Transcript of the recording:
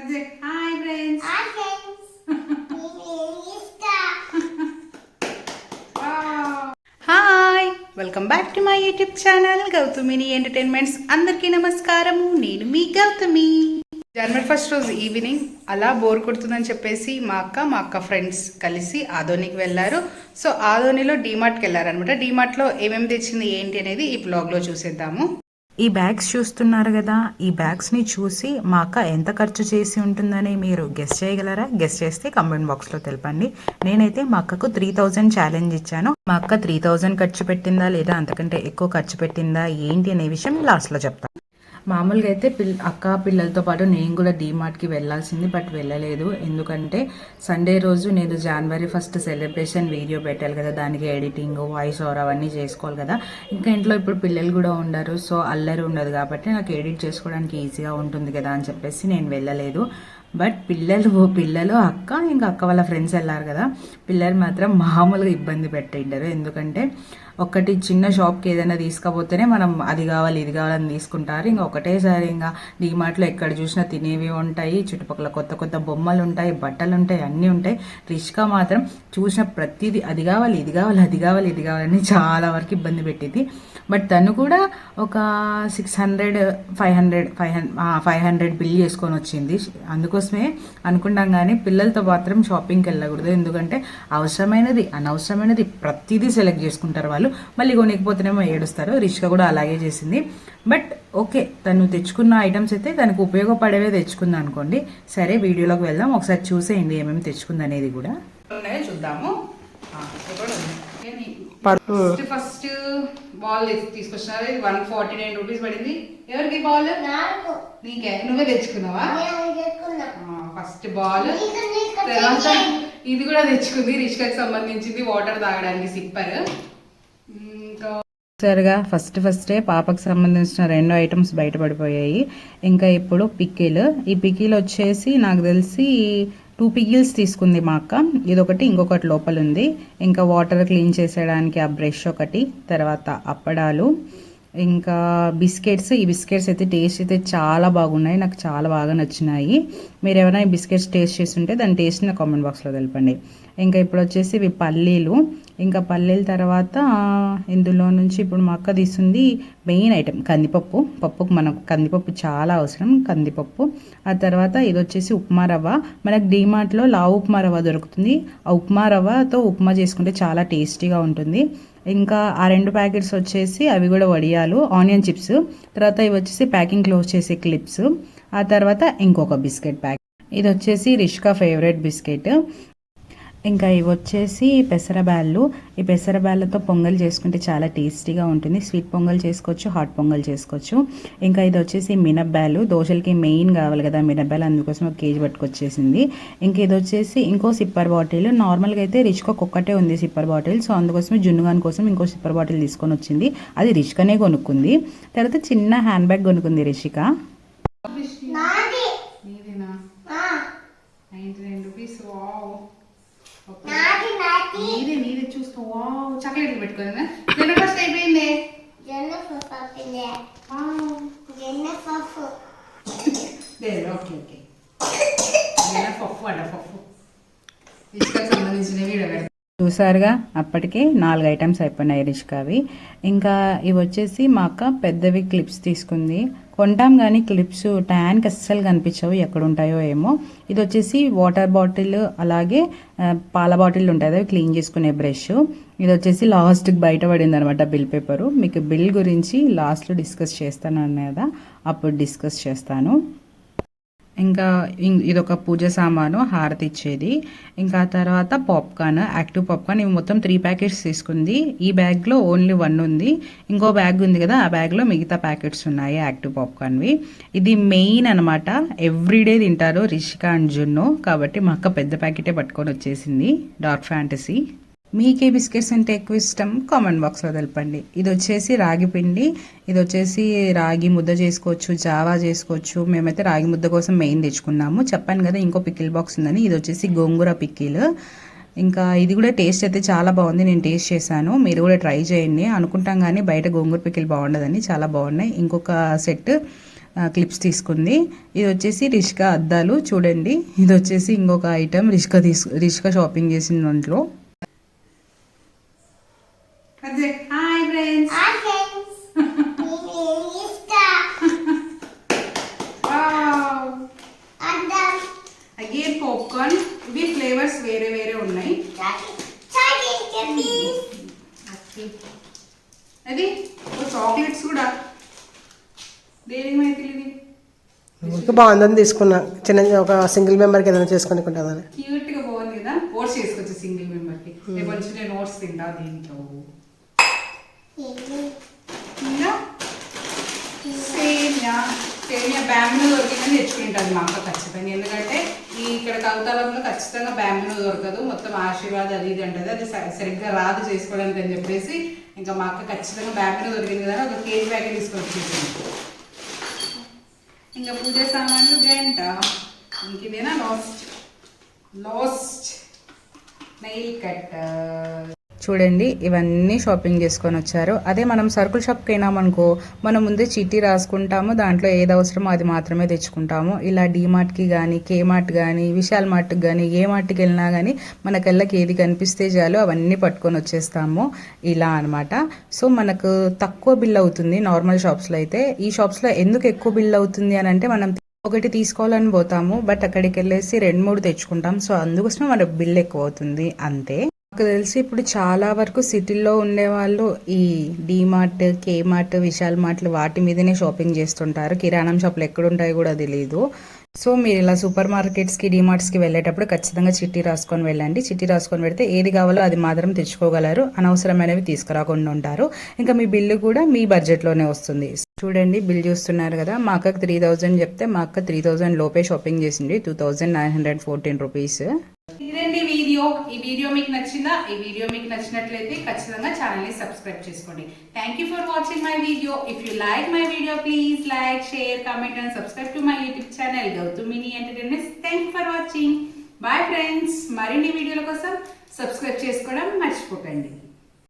Hi friends. Hi welcome back to my YouTube channel Gowthamini entertainments అందరికీ నమస్కారము. నేను మీ గౌతమి. జనవరి ఫస్ట్ రోజు ఈవినింగ్ అలా బోర్ కొడుతుందని చెప్పేసి మా అక్క మా అక్క ఫ్రెండ్స్ కలిసి ఆదోనికి వెళ్ళారు. సో ఆదోనిలో డీమార్ట్కి వెళ్ళారనమాట డీమార్ట్లో ఏమేమి తెచ్చింది ఏంటి అనేది ఈ బ్లాగ్లో చూసేద్దాము. ఈ బ్యాగ్స్ చూస్తున్నారు కదా ఈ బ్యాగ్స్ని చూసి మా అక్క ఎంత ఖర్చు చేసి ఉంటుందని మీరు గెస్ చేయగలరా? గెస్ చేస్తే కమెంట్ బాక్స్లో తెలపండి. నేనైతే మా అక్కకు త్రీ థౌజండ్ ఛాలెంజ్ ఇచ్చాను. మా అక్క త్రీ థౌజండ్ ఖర్చు పెట్టిందా లేదా అంతకంటే ఎక్కువ ఖర్చు పెట్టిందా ఏంటి అనే విషయం లాస్ట్లో చెప్తాను మామూలుగా అయితే పిల్ అక్క పిల్లలతో పాటు నేను కూడా డీమార్ట్కి వెళ్ళాల్సింది బట్ వెళ్ళలేదు. ఎందుకంటే సండే రోజు నేను జనవరి ఫస్ట్ సెలబ్రేషన్ వీడియో పెట్టాలి కదా. దానికి ఎడిటింగ్ వాయిస్ ఓవర్ అవన్నీ చేసుకోవాలి కదా. ఇంకా ఇంట్లో ఇప్పుడు పిల్లలు కూడా ఉండరు సో అల్లరి ఉండదు కాబట్టి నాకు ఎడిట్ చేసుకోవడానికి ఈజీగా ఉంటుంది కదా అని చెప్పేసి నేను వెళ్ళలేదు. బట్ పిల్లలు పిల్లలు అక్క ఇంకా అక్క వాళ్ళ ఫ్రెండ్స్ వెళ్ళారు కదా. పిల్లలు మాత్రం మామూలుగా ఇబ్బంది పెట్టింటారు ఎందుకంటే ఒకటి చిన్న షాప్కి ఏదైనా తీసుకపోతేనే మనం అది కావాలి ఇది కావాలని తీసుకుంటారు. ఇంకా ఒకటేసారి ఇంకా డీమార్ట్లో ఎక్కడ చూసినా తినేవి ఉంటాయి. చుట్టుపక్కల కొత్త కొత్త బొమ్మలు ఉంటాయి బట్టలు ఉంటాయి అన్నీ ఉంటాయి. రిష్కా మాత్రం చూసిన ప్రతిదీ అది కావాలి ఇది కావాలి అది కావాలి ఇది కావాలని చాలా వరకు ఇబ్బంది పెట్టింది బట్ తను కూడా ఒక six hundred five hundred five hundred five hundred bill చేసుకొని వచ్చింది. అందుకోసమే అనుకుంటాం కానీ పిల్లలతో మాత్రం షాపింగ్కి వెళ్ళకూడదు. ఎందుకంటే అవసరమైనది అనవసరమైనది ప్రతిదీ సెలెక్ట్ చేసుకుంటారు వాళ్ళు. మళ్ళీ కొనికపోతేనేమో ఏడుస్తారు. రిష్క కూడా అలాగే చేసింది. బట్ ఓకే తను తెచ్చుకున్న ఐటమ్స్ అయితే తనకు ఉపయోగపడేవే తెచ్చుకుంది అనుకోండి. సరే వీడియోలోకి వెళ్దాం. ఒకసారి చూసేయండి ఏమేమి తెచ్చుకుంది అనేది కూడా. చూద్దాము. ఆ, ఇక్కడ ఉంది. ఏంటి? ఫస్ట్ ఫస్ట్ బాల్ తీసుకొచ్చినారు ఇది వన్ ఫార్టీ నైన్ రూపీస్ పడింది. ఎవరికి బాల్ నాకు. నీకే. నువ్వే తెచ్చుకున్నావా? ఫస్ట్ బాల్ తర్వాత ఇది కూడా తెచ్చుకుంది. రిష్కకి సంబంధించింది. వాటర్ తాగడానికి సిప్పర్ చూసారుగా ఫస్ట్ ఫస్టే పాపకు సంబంధించిన రెండు ఐటమ్స్ బయటపడిపోయాయి. ఇంకా ఇప్పుడు పికిల్ ఈ పికిల్ వచ్చేసి నాకు తెలిసి టూ పికిల్స్ తీసుకుంది మా అక్క. ఇదొకటి ఇంకొకటి లోపల ఉంది. ఇంకా వాటర్ క్లీన్ చేసేయడానికి ఆ బ్రష్ ఒకటి తర్వాత అప్పడాలు. ఇంకా బిస్కెట్స్ ఈ బిస్కెట్స్ అయితే టేస్ట్ అయితే చాలా బాగున్నాయి. నాకు చాలా బాగా నచ్చినాయి. మీరు ఎవరైనా ఈ బిస్కెట్స్ టేస్ట్ చేసి ఉంటే దాని టేస్ట్ నా కామెంట్ బాక్స్లో తెలపండి. ఇంకా ఇప్పుడు వచ్చేసి ఇవి పల్లీలు. ఇంకా పల్లెల తర్వాత ఇందులో నుంచి ఇప్పుడు మా అక్క తీస్తుంది మెయిన్ ఐటెం కందిపప్పు. పప్పుకు మనకు కందిపప్పు చాలా అవసరం కందిపప్పు. ఆ తర్వాత ఇది వచ్చేసి ఉప్మా రవ్వ. మనకు డీమార్ట్లో లావు ఉప్మా రవ్వ దొరుకుతుంది. ఆ ఉప్మా రవ్వతో ఉప్మా చేసుకుంటే చాలా టేస్టీగా ఉంటుంది. ఇంకా ఆ రెండు ప్యాకెట్స్ వచ్చేసి అవి కూడా వడియాలు ఆనియన్ చిప్స్. తర్వాత ఇవి వచ్చేసి ప్యాకింగ్ క్లోజ్ చేసే క్లిప్స్. ఆ తర్వాత ఇంకొక బిస్కెట్ ప్యాకెట్ ఇది వచ్చేసి రిష్కా ఫేవరెట్ బిస్కెట్. ఇంకా ఇవి వచ్చేసి పెసరబ్యాళ్ళు ఈ పెసరబ్యాళ్ళతో పొంగల్ చేసుకుంటే చాలా టేస్టీగా ఉంటుంది. స్వీట్ పొంగల్ చేసుకోవచ్చు హాట్ పొంగల్ చేసుకోవచ్చు. ఇంకా ఇది వచ్చేసి మినబ్బాలు దోశలకి మెయిన్ కావాలి కదా మినబ్బాలు అందుకోసం ఒక కేజీ పట్టుకొచ్చేసింది. ఇంకా ఇది వచ్చేసి ఇంకో సిప్పర్ బాటిల్. నార్మల్గా అయితే రిచ్కోక్ ఒక్కటే ఉంది సిప్పర్ బాటిల్. సో అందుకోసమే జున్నుగాన్ కోసం ఇంకో సిప్పర్ బాటిల్ తీసుకొని వచ్చింది. అది రిష్కనే కొనుక్కుంది. తర్వాత చిన్న హ్యాండ్ బ్యాగ్ కొనుక్కుంది రిషిక. Nine rupees. వావ్. నాది నాది వావ్ చాక్లెట్లు పెట్టుకుందా నేను ఫస్ట్ అయిపోయింది? Okay okay. అడ ఇసుకకు. చూసారుగా అప్పటికే నాలుగు ఐటమ్స్ అయిపోయినాయి రిష్కావి. ఇంకా ఇవి వచ్చేసి మా అక్క పెద్దవి క్లిప్స్ తీసుకుంది. కొంటాం కానీ క్లిప్స్ ట్యాన్కి అస్సలు కనిపించవు ఎక్కడ ఉంటాయో ఏమో. ఇది వచ్చేసి వాటర్ బాటిల్ అలాగే పాల బాటిల్ ఉంటుంది అవి క్లీన్ చేసుకునే బ్రష్. ఇది వచ్చేసి లాస్ట్కి బయటపడింది అనమాట బిల్ పేపరు. మీకు బిల్ గురించి లాస్ట్లో డిస్కస్ చేస్తాను అన్నదా అప్పుడు డిస్కస్ చేస్తాను. ఇంకా ఇం- ఇదొక పూజ సామాను హారతి ఇచ్చేది. ఇంకా తర్వాత పాప్కార్న్ యాక్టివ్ పాప్కార్న్. ఇవి మొత్తం త్రీ ప్యాకెట్స్ తీసుకుంది. ఈ బ్యాగ్లో ఓన్లీ వన్ ఉంది. ఇంకో బ్యాగ్ ఉంది కదా ఆ బ్యాగ్లో మిగతా ప్యాకెట్స్ ఉన్నాయి యాక్టివ్ పాప్కార్న్వి. ఇది మెయిన్ అనమాట ఎవ్రీడే తింటారు రిషిక అండ్ జున్ను. కాబట్టి మా అక్క పెద్ద ప్యాకెటే పట్టుకొని వచ్చేసింది. Dark fantasy. మీకే బిస్కెట్స్ అంటే ఎక్కువ ఇష్టం కామెంట్ బాక్స్లో తెలపండి. ఇది వచ్చేసి రాగి పిండి ఇది వచ్చేసి రాగి ముద్ద చేసుకోవచ్చు జావా చేసుకోవచ్చు. మేమైతే రాగి ముద్ద కోసం మెయిన్ తెచ్చుకున్నాము. చెప్పాను కదా ఇంకో పికిల్ బాక్స్ ఉందని ఇది వచ్చేసి గోంగూర పికిల్. ఇంకా ఇది కూడా టేస్ట్ అయితే చాలా బాగుంది నేను టేస్ట్ చేశాను. మీరు కూడా ట్రై చేయండి. అనుకుంటాం కానీ బయట గోంగూర పికిల్ బాగుండదని చాలా బాగున్నాయి. ఇంకొక సెట్ క్లిప్స్ తీసుకుంది. ఇది వచ్చేసి రిష్కా అద్దాలు చూడండి. ఇది వచ్చేసి ఇంకొక ఐటమ్ రిష్కా తీసు రిష్కా షాపింగ్ చేసిన దాంట్లో అదే హాయ్ ఫ్రెండ్స్ హాయ్ ఫ్రెండ్స్ నేను ఇస్తా అద్దం అగైన్ పాప్కార్న్ ఇవి ఫ్లేవర్స్ వేరే వేరే ఉన్నాయి. అది చాక్లెట్స్ కూడా. దేనికి మైతే ఇది బాగుందని తీసుకున్నా. చిన్న ఒక సింగిల్ మెంబర్కి ఏదైనా చేసుకొని ఉంటుందని క్యూట్గా బాగుంది కదా. ఓట్స్ చేసుకోవచ్చు సింగిల్ మెంబర్కి వచ్చి నేను ఓట్స్ తింటా దీంట్లో. ఇంకా? సేమియా. సేమియా బ్యాంబులో దొరికిందని తెచ్చుకుంటుంది మా అక్క ఖచ్చితంగా. ఎందుకంటే ఇక్కడ కవితాలంలో ఖచ్చితంగా బ్యాంబులో దొరకదు. మొత్తం ఆశీర్వాద్ అది ఇది అంటది. అది స- సరిగ్గా రాదు చేసుకోవడానికి అని చెప్పేసి ఇంకా మా అక్క ఖచ్చితంగా బ్యాంబులో దొరికింది కదా ఒక కేజీ ప్యాకెట్ తీసుకొచ్చేసింది. ఇంకా పూజ సామాన్లు గంట ఇంక ఇదేనా? లాస్ట్ లాస్ట్ నెయిల్ కట్ చూడండి ఇవన్నీ షాపింగ్ చేసుకొని వచ్చారు. అదే మనం సర్కుల్ షాప్కి అయినామనుకో మనం ముందే చీటీ రాసుకుంటాము దాంట్లో ఏది అవసరమో అది మాత్రమే తెచ్చుకుంటాము. ఇలా డీమార్ట్కి కానీ కేమార్ట్ కానీ విశాల్ మార్ట్కి కానీ ఏ మార్ట్కి వెళ్ళినా కానీ మన కళ్ళకి ఏది కనిపిస్తే చాలు అవన్నీ పట్టుకొని వచ్చేస్తాము. ఇలా అన్నమాట. సో మనకు తక్కువ బిల్ అవుతుంది నార్మల్ షాప్స్లో అయితే. ఈ షాప్స్లో ఎందుకు ఎక్కువ బిల్ అవుతుంది అని అంటే మనం ఒకటి తీసుకోవాలని పోతాము బట్ అక్కడికి వెళ్ళేసి రెండు మూడు తెచ్చుకుంటాం. సో అందుకోసమే మనకు బిల్ ఎక్కువ అవుతుంది. అంతే. నాకు తెలిసి ఇప్పుడు చాలా వరకు సిటీల్లో ఉండేవాళ్ళు ఈ డీమార్ట్ కేమార్ట్ విశాల్ మార్ట్లు వాటి మీదనే షాపింగ్ చేస్తుంటారు. కిరాణం షాపులు ఎక్కడుంటాయో కూడా తెలియదు సో మీరు ఇలా సూపర్ మార్కెట్స్కి డీమార్ట్స్కి వెళ్ళేటప్పుడు ఖచ్చితంగా చిట్టి రాసుకొని వెళ్ళండి. చిట్టి రాసుకొని పెడితే ఏది కావాలో అది మాత్రం తెచ్చుకోగలరు. అనవసరమైనవి తీసుకురాకుండా ఉంటారు. ఇంకా మీ బిల్లు కూడా మీ బడ్జెట్లోనే వస్తుంది. చూడండి బిల్ చూస్తున్నారు కదా. మా అక్కకు త్రీ థౌజండ్ చెప్తే మా అక్క త్రీ థౌజండ్ లోపే షాపింగ్ చేసింది. Two thousand nine hundred fourteen rupees. ఇదండి వీడియో? ఈ వీడియో మీకు నచ్చిందా? ఈ వీడియో మీకు నచ్చినట్లయితే ఖచ్చితంగా ఛానల్ని సబ్స్క్రైబ్ చేసుకోండి. Thank you for watching my video if you like my video please like share comment and subscribe to my YouTube channel Gowthamini entertainments thank you for watching bye friends మరిన్ని వీడియోల కోసం subscribe చేసుకోవడం మర్చిపోకండి.